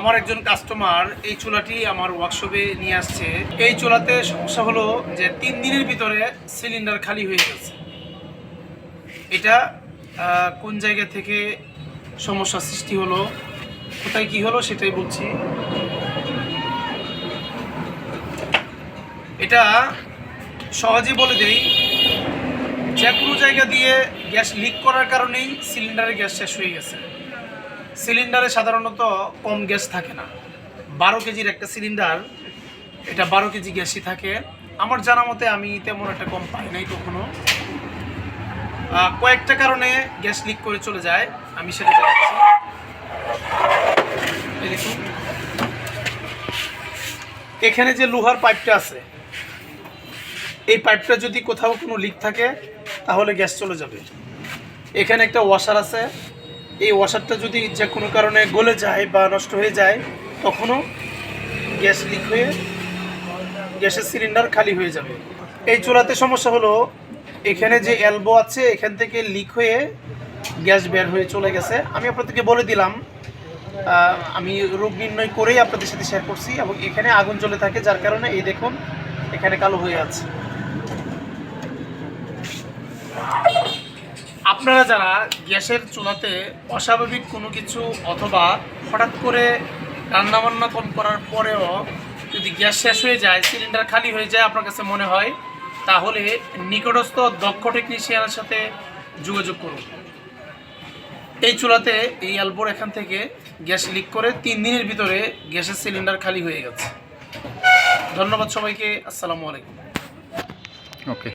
আমার একজন কাস্টমার এই চুলাটি আমার ওয়ার্কশপে নিয়ে আসছে। এই চুলাতে সমস্যা হলো যে তিন দিনের ভিতরে সিলিন্ডার খালি হয়ে গেছে। এটা কোন জায়গা থেকে সমস্যা সৃষ্টি হলো, কোথায় কি হলো সেটাই বলছি। এটা সহজে বলে দেই, যে কোনো জায়গা দিয়ে গ্যাস লিক করার কারণেই সিলিন্ডারে গ্যাস শেষ হয়ে গেছে। সিলিন্ডারে সাধারণত কম গ্যাস থাকে না। বারো কেজির একটা সিলিন্ডার, এটা বারো কেজি গ্যাসই থাকে। আমার জানা মতে আমি তেমন একটা কম পাই নাই কখনো। কয়েকটা কারণে গ্যাস লিক করে চলে যায়। আমি সেটা দেখাচ্ছি। এখানে যে লোহার পাইপটা আছে, এই পাইপটা যদি কোথাও কোনো লিক থাকে, তাহলে গ্যাস চলে যাবে। এখানে একটা ওয়াশার আছে। এই ওয়াশারটা যদি যে কোনো কারণে গলে যায় বা নষ্ট হয়ে যায়, তখনও গ্যাস লিক হয়ে গ্যাসের সিলিন্ডার খালি হয়ে যাবে। এই চুলাতে সমস্যা হলো, এখানে যে এলবো আছে, এখান থেকে লিক হয়ে গ্যাস বের হয়ে চলে গেছে। আমি আপনাদেরকে বলে দিলাম আমি রোগ নির্ণয় করেই আপনাদের সাথে শেয়ার করছি এবং এখানে আগুন জ্বলে থাকে, যার কারণে এই দেখুন, এখানে কালো হয়ে আছে। আপনারা যারা গ্যাসের চুলাতে অস্বাভাবিক কোনো কিছু অথবা হঠাৎ করে রান্নাবান্না কম করার পরেও যদি গ্যাস শেষ হয়ে যায়, সিলিন্ডার খালি হয়ে যায় আপনার কাছে মনে হয়, তাহলে নিকটস্থ দক্ষ টেকনিশিয়ানের সাথে যোগাযোগ করুন। এই চুলাতে এই অ্যালবোর এখান থেকে গ্যাস লিক করে তিন দিনের ভিতরে গ্যাসের সিলিন্ডার খালি হয়ে গেছে। ধন্যবাদ সবাইকে, আসসালামু আলাইকুম। ওকে